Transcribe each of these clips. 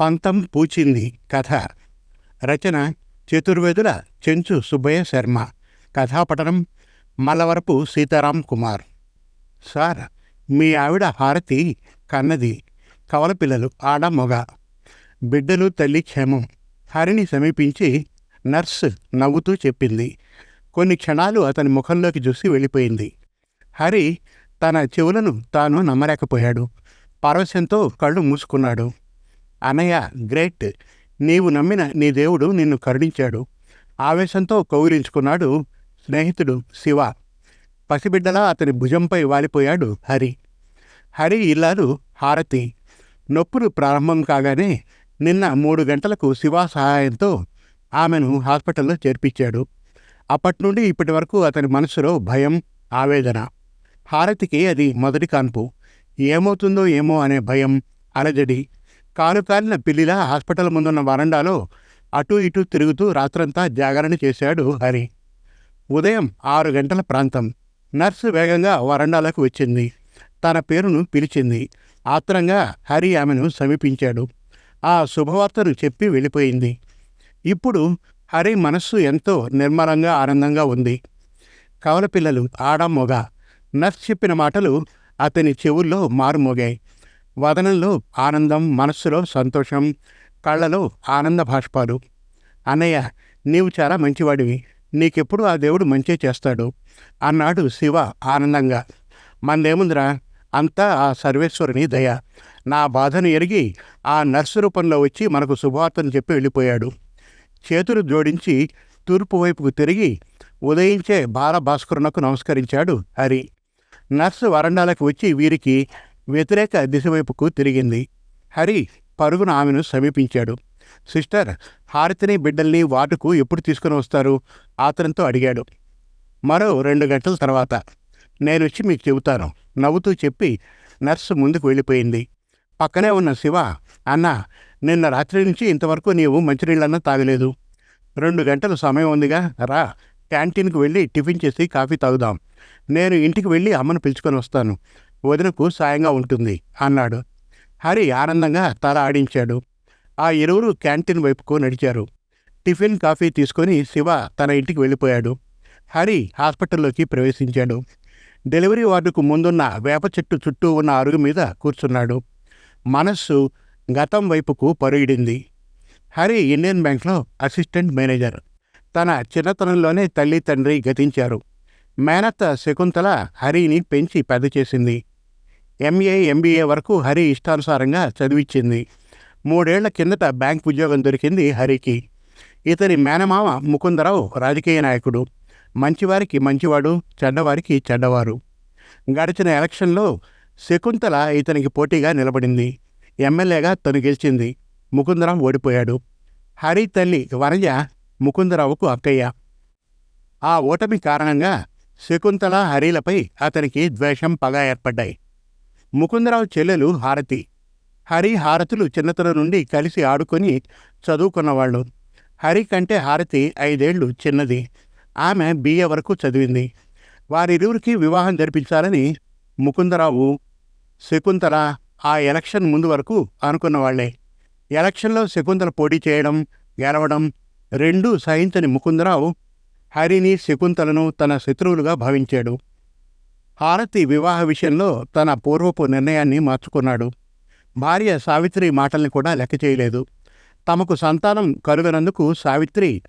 పంతం పూచింది కథ. రచన చతుర్వేదుల చెంచు సుబ్బయ్య శర్మ. కథాపఠనం మల్లవరపు సీతారాం కుమార్. సార్ మీ ఆవిడ హారతి కన్నది. కవల పిల్లలు ఆడ మొగ. బిడ్డలు తల్లి క్షేమం. హరిని సమీపించి నర్స్ నవ్వుతూ చెప్పింది. కొన్ని క్షణాలు అతని ముఖంలోకి చూసి వెళ్ళిపోయింది. హరి తన చెవులను తాను నమ్మలేకపోయాడు. పరవశంతో కళ్ళు మూసుకున్నాడు. అనయ్య గ్రేట్. నీవు నమ్మిన నీ దేవుడు నిన్ను కరుణించాడు. ఆవేశంతో కౌగిలించుకున్నాడు స్నేహితుడు శివ. పసిబిడ్డలా అతని భుజంపై వాలిపోయాడు హరి. హరి ఇల్లాలు హారతి. నొప్పులు ప్రారంభం కాగానే నిన్న మూడు గంటలకు శివ సహాయంతో ఆమెను హాస్పిటల్లో చేర్పించాడు. అప్పటి నుండి ఇప్పటి వరకు అతని మనసులో భయం ఆవేదన. హారతికి అది మొదటి కాన్పు. ఏమవుతుందో ఏమో అనే భయం అలజడి. కాలు కాలిన పిల్లిలా హాస్పిటల్ ముందున్న వరండాలో అటూ ఇటూ తిరుగుతూ రాత్రంతా జాగరణ చేశాడు హరి. ఉదయం ఆరు గంటల ప్రాంతం. నర్సు వేగంగా వరండాలకు వచ్చింది. తన పేరును పిలిచింది. ఆత్రంగా హరి ఆమెను సమీపించాడు. ఆ శుభవార్తను చెప్పి వెళ్ళిపోయింది. ఇప్పుడు హరి మనస్సు ఎంతో నిర్మలంగా ఆనందంగా ఉంది. కవల పిల్లలు ఆడ మొగ. నర్స్ చెప్పిన మాటలు అతని చెవుల్లో మారుమోగాయి. వదనంలో ఆనందం మనస్సులో సంతోషం కళ్ళలో ఆనంద భాష్పాలు. అన్నయ్య నీవు చాలా మంచివాడివి. నీకెప్పుడు ఆ దేవుడు మంచే చేస్తాడు? అన్నాడు శివ ఆనందంగా. మందేముందిరా అంతా ఆ సర్వేశ్వరుని దయ. నా బాధను ఎరిగి ఆ నర్సు రూపంలో వచ్చి మనకు శుభవార్తను చెప్పి వెళ్ళిపోయాడు. చేతులు జోడించి తూర్పు వైపుకు తిరిగి ఉదయించే బాలభాస్కరునకు నమస్కరించాడు హరి. నర్సు వరండాలకు వచ్చి వీరికి వ్యతిరేక దిశ వైపుకు తిరిగింది. హరి పరుగున ఆమెను సమీపించాడు. సిస్టర్ హారతిని బిడ్డల్ని వాటుకు ఎప్పుడు తీసుకుని వస్తారు? ఆతనంతో అడిగాడు. మరో రెండు గంటల తర్వాత. నేను వచ్చి మీకు చెబుతాను. నవ్వుతూ చెప్పి నర్సు ముందుకు వెళ్ళిపోయింది. పక్కనే ఉన్న శివ అన్న నిన్న రాత్రి నుంచి ఇంతవరకు నీవు మంచినీళ్ళన్నా తాగలేదు. రెండు గంటల సమయం ఉందిగా రా క్యాంటీన్కి వెళ్ళి టిఫిన్ చేసి కాఫీ తాగుదాం. నేను ఇంటికి వెళ్ళి అమ్మను పిలుచుకొని వస్తాను. వదినకు సాయంగా ఉంటుంది అన్నాడు. హరి ఆనందంగా తల ఆడించాడు. ఆ ఇరువురు క్యాంటీన్ వైపుకు నడిచారు. టిఫిన్ కాఫీ తీసుకొని శివ తన ఇంటికి వెళ్ళిపోయాడు. హరి హాస్పిటల్లోకి ప్రవేశించాడు. డెలివరీ వార్డుకు ముందున్న వేప చెట్టు చుట్టూ ఉన్న అరుగు మీద కూర్చున్నాడు. మనస్సు గతం వైపుకు పరుగిడింది. హరి ఇండియన్ బ్యాంక్లో అసిస్టెంట్ మేనేజర్. తన చిన్నతనంలోనే తల్లి తండ్రి గతించారు. మేనత్త శకుంతల హరిని పెంచి పెద్ద చేసింది. ఎంఏ ఎంబీఏ వరకు హరి ఇష్టానుసారంగా చదివించింది మూడేళ్ళ కిందట బ్యాంక్ ఉద్యోగం దొరికింది హరికి. ఇతని మేనమామ ముకుందరావు రాజకీయ నాయకుడు. మంచివారికి మంచివాడు చెడ్డవారికి చెడ్డవారు. గడిచిన ఎలక్షన్లో శకుంతల ఇతనికి పోటీగా నిలబడింది. ఎమ్మెల్యేగా తను గెలిచింది. ముకుందరావు ఓడిపోయాడు. హరి తల్లి వరజ ముకుందరావుకు అక్కయ్య. ఆ ఓటమి కారణంగా శకుంతల హరిలపై అతనికి ద్వేషం పగ ఏర్పడ్డాయి. ముకుందరావు చెల్లెలు హారతి. హరి హారతులు చిన్నతనం నుండి కలిసి ఆడుకొని చదువుకున్నవాళ్ళు. హరి కంటే హారతి ఐదేళ్ళు చిన్నది. ఆమె బిఏ వరకు చదివింది. వారిరువురికి వివాహం జరిపించాలని ముకుందరావు శకుంతల ఆ ఎలక్షన్ ముందు వరకు అనుకున్నవాళ్ళే. ఎలక్షన్లో శకుంతల పోటీ చేయడం గెలవడం రెండూ సహించని ముకుందరావు హరిని శకుంతలను తన శత్రువులుగా భావించాడు. హారతి వివాహ విషయంలో తన పూర్వపు నిర్ణయాన్ని మార్చుకున్నాడు. భార్య సావిత్రి మాటల్ని కూడా లెక్క చేయలేదు. తమకు సంతానం కలుగనందుకు సావిత్రి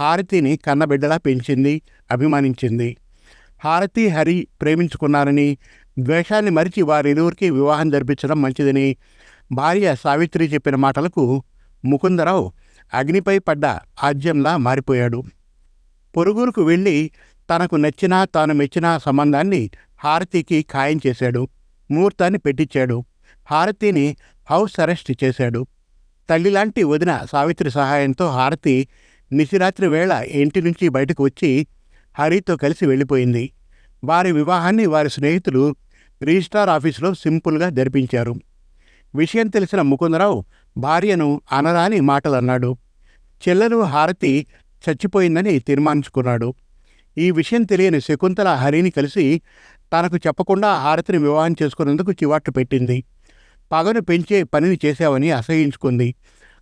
హారతిని కన్నబిడ్డలా పెంచింది అభిమానించింది. హారతి హరి ప్రేమించుకున్నారని ద్వేషాన్ని మరిచి వారిరువురికి వివాహం జరిపించడం మంచిదని భార్య సావిత్రి చెప్పిన మాటలకు ముకుందరావు అగ్నిపై పడ్డ ఆజ్యంలా మారిపోయాడు. పొరుగురుకు వెళ్ళి తనకు నచ్చిన తాను మెచ్చిన సంబంధాన్ని హారతికి ఖాయం చేశాడు. ముహూర్తాన్ని పెట్టించాడు హారతిని హౌస్ అరెస్ట్ చేశాడు. తల్లిలాంటి వదిన సావిత్రి సహాయంతో హారతి నిశిరాత్రి వేళ ఇంటి నుంచి బయటకు వచ్చి హరితో కలిసి వెళ్ళిపోయింది. వారి వివాహాన్ని వారి స్నేహితులు రిజిస్ట్రార్ ఆఫీసులో సింపుల్గా జరిపించారు. విషయం తెలిసిన ముకుందరావు భార్యను అనరాని మాటలన్నాడు. చెల్లెలు హారతి చచ్చిపోయిందని తీర్మానించుకున్నాడు. ఈ విషయం తెలియని శకుంతల హరిని కలిసి తనకు చెప్పకుండా హారతిని వివాహం చేసుకునేందుకు చివాట్లు పెట్టింది. పగను పెంచే పనిని చేశావని అసహించుకుంది.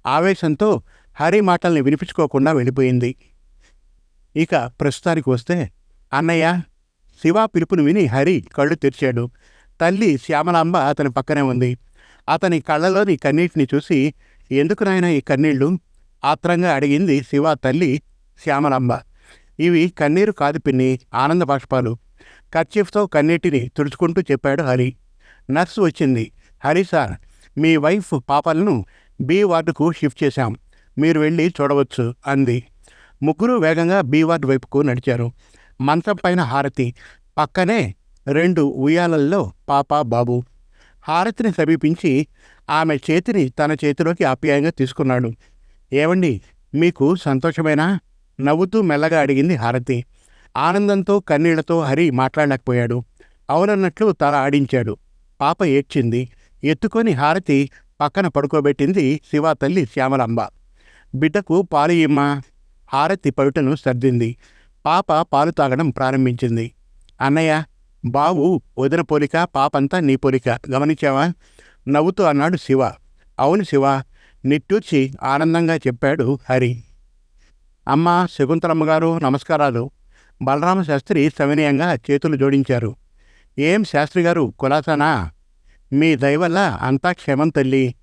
ఆవేశంతో హరి మాటల్ని వినిపించుకోకుండా వెళ్ళిపోయింది. ఇక ప్రస్తుతానికి వస్తే అన్నయ్య శివ పిలుపును విని హరి కళ్ళు తెరిచాడు. తల్లి శ్యామలాంబ అతని పక్కనే ఉంది. అతని కళ్ళలోని కన్నీటిని చూసి ఎందుకు నాయన ఈ కన్నీళ్ళు ఆత్రంగా అడిగింది శివ తల్లి శ్యామలంబ. ఇవి కన్నీరు కాదు పిన్ని ఆనంద బాష్పాలు. కర్చీఫ్తో కన్నీటిని తుడుచుకుంటూ చెప్పాడు హరి. నర్సు వచ్చింది. హరి సార్ మీ వైఫ్ పాపలను బి వార్డుకు షిఫ్ట్ చేశాం. మీరు వెళ్ళి చూడవచ్చు అంది. ముగ్గురు వేగంగా బి వార్డు వైపుకు నడిచారు. మంచం పైన హారతి. పక్కనే రెండు ఉయ్యాలల్లో పాప బాబు. హారతిని సమీపించి ఆమె చేతిని తన చేతిలోకి ఆప్యాయంగా తీసుకున్నాడు. ఏమండి మీకు సంతోషమేనా? నవ్వుతూ మెల్లగా అడిగింది హారతి. ఆనందంతో కన్నీళ్ళతో హరి మాట్లాడలేకపోయాడు. అవునన్నట్లు తల ఆడించాడు. పాప ఏడ్చింది. ఎత్తుకొని హారతి పక్కన పడుకోబెట్టింది శివ తల్లి శ్యామలాంబ. బిడ్డకు పాలు ఇమ్మా. హారతి పవిటను సర్దింది. పాప పాలు తాగడం ప్రారంభించింది. అన్నయ్య బావు వదిన పోలిక పాపంతా నీ పోలిక. గమనించావా? నవ్వుతూ అన్నాడు శివ. అవును శివ. నిట్టూర్చి ఆనందంగా చెప్పాడు హరి. అమ్మ శకుంతలమ్మ గారు నమస్కారాలు. బలరామ శాస్త్రి సవినయంగా చేతులు జోడించారు. ఏం శాస్త్రి గారు కులాసానా? మీ దయవల్ల అంతా క్షేమం తల్లి.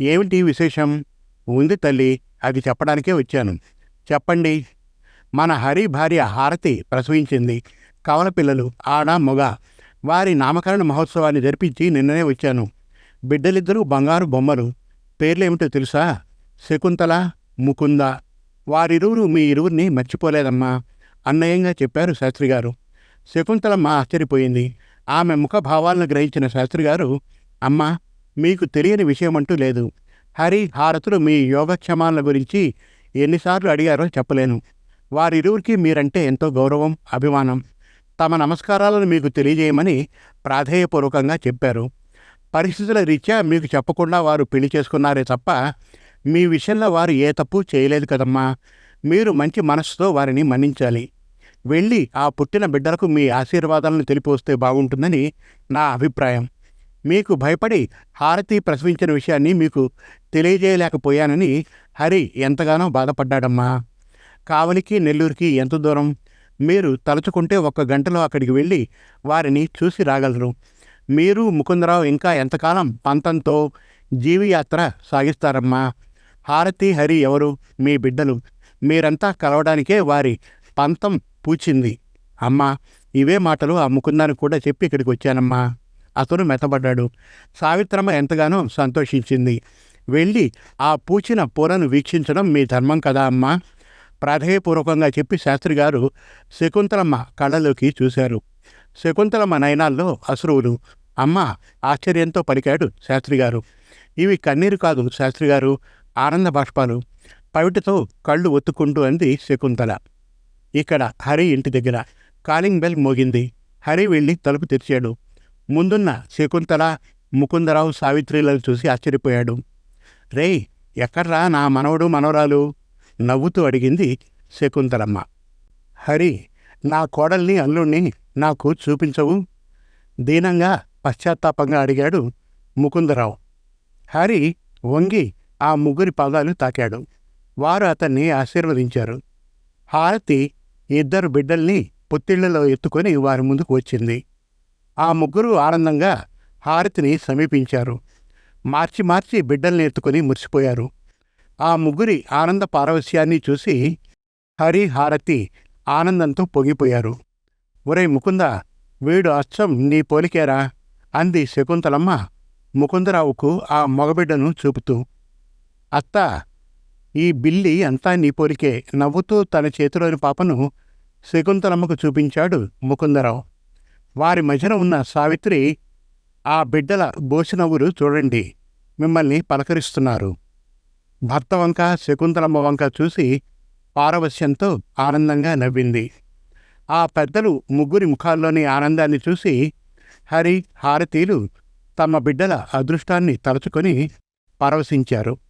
ఏమిటి విశేషం? ఉంది తల్లి అది చెప్పడానికే వచ్చాను. చెప్పండి. మన హరి భార్య హారతి ప్రసవించింది. కవల పిల్లలు ఆడ మొగ. వారి నామకరణ మహోత్సవాన్ని జరిపించి నిన్ననే వచ్చాను. బిడ్డలిద్దరూ బంగారు బొమ్మలు. పేర్లేమిటో తెలుసా? శకుంతల ముకుంద. వారిరువురు మీ ఇరువురిని మర్చిపోలేదమ్మా. అన్నయంగా చెప్పారు శాస్త్రి గారు శకుంతలమ్మ ఆశ్చర్యపోయింది. ఆమె ముఖభావాలను గ్రహించిన శాస్త్రి గారు అమ్మా మీకు తెలియని విషయమంటూ లేదు. హరి హారతులు మీ యోగక్షమాల గురించి ఎన్నిసార్లు అడిగారో చెప్పలేను. వారిరువురికి మీరంటే ఎంతో గౌరవం అభిమానం. తమ నమస్కారాలను మీకు తెలియజేయమని ప్రాధేయపూర్వకంగా చెప్పారు. పరిస్థితుల రీత్యా మీకు చెప్పకుండా వారు పెళ్ళి చేసుకున్నారే తప్ప మీ విషయంలో వారు ఏ తప్పు చేయలేదు కదమ్మా. మీరు మంచి మనస్సుతో వారిని మన్నించాలి. వెళ్ళి ఆ పుట్టిన బిడ్డలకు మీ ఆశీర్వాదాలను తెలిపి వస్తే బాగుంటుందని నా అభిప్రాయం. మీకు భయపడి హారతి ప్రసవించిన విషయాన్ని మీకు తెలియజేయలేకపోయానని హరి ఎంతగానో బాధపడ్డాడమ్మా. కావలికి నెల్లూరుకి ఎంత దూరం? మీరు తలుచుకుంటే ఒక్క గంటలో అక్కడికి వెళ్ళి వారిని చూసి రాగలరు. మీరు ముకుందరావు ఇంకా ఎంతకాలం పంతంతో జీవియాత్ర సాగిస్తారమ్మా. హారతి హరి ఎవరు? మీ బిడ్డలు. మీరంతా కలవడానికే వారి పంతం పూచింది. అమ్మా ఇవే మాటలు ఆ ముకుందానికి కూడా చెప్పి ఇక్కడికి వచ్చానమ్మా. అతను మెత్తబడ్డాడు. సావిత్రమ్మ ఎంతగానో సంతోషించింది. వెళ్ళి ఆ పూచిన పూలను వీక్షించడం మీ ధర్మం కదా అమ్మా. ప్రాధేయపూర్వకంగా చెప్పి శాస్త్రి గారు శకుంతలమ్మ కళ్ళలోకి చూశారు. శకుంతలమ్మ నయనాల్లో అశ్రువులు. అమ్మ ఆశ్చర్యంతో పలికాడు శాస్త్రిగారు ఇవి కన్నీరు కాదు శాస్త్రి గారు. ఆనంద బాష్పాలు పవిటతో కళ్ళు ఒత్తుకుంటూ అంది శకుంతల. ఇక్కడ హరి ఇంటి దగ్గర కాలింగ్ బెల్ మోగింది. హరి వెళ్ళి తలుపు తెరిచాడు. ముందున్న శకుంతల ముకుందరావు సావిత్రిలను చూసి ఆశ్చర్యపోయాడు. రేయ్ ఎక్కడ్రా నా మనవడు మనవరాలు? నవ్వుతూ అడిగింది శకుంతలమ్మ. హరి నా కోడల్ని అల్లుణ్ణి నాకు చూపించవు? దీనంగా పశ్చాత్తాపంగా అడిగాడు ముకుందరావు. హరి వంగి ఆ ముగ్గురి పాదాలు తాకాడు. వారు అతన్ని ఆశీర్వదించారు. హారతి ఇద్దరు బిడ్డల్ని పొత్తిళ్ళలో ఎత్తుకొని వారి ముందుకు వచ్చింది. ఆ ముగ్గురు ఆనందంగా హారతిని సమీపించారు. మార్చి మార్చి బిడ్డల్ని ఎత్తుకొని మురిసిపోయారు. ఆ ముగ్గురి ఆనంద పారవస్యాన్ని చూసి హరి హారతి ఆనందంతో పొంగిపోయారు. ఒరే ముకుంద వీడు అచ్చం నీ పోలికేరా? అంది శకుంతలమ్మ ముకుందరావుకు ఆ మగబిడ్డను చూపుతూ. అత్త ఈ బిల్లి అంతా నీ పోలికే నవ్వుతూ తన చేతిలోని పాపను శకుంతలమ్మకు చూపించాడు ముకుందరావు. వారి మధ్యన ఉన్న సావిత్రి ఆ బిడ్డల బోసినవ్వులు చూడండి మిమ్మల్ని పలకరిస్తున్నారు. భర్త వంక శకుంతలమ్మ వంక చూసి పారవశ్యంతో ఆనందంగా నవ్వింది. ఆ పెద్దలు ముగ్గురి ముఖాల్లోని ఆనందాన్ని చూసి హరి హారతీలు తమ బిడ్డల అదృష్టాన్ని తలుచుకొని పరవశించారు.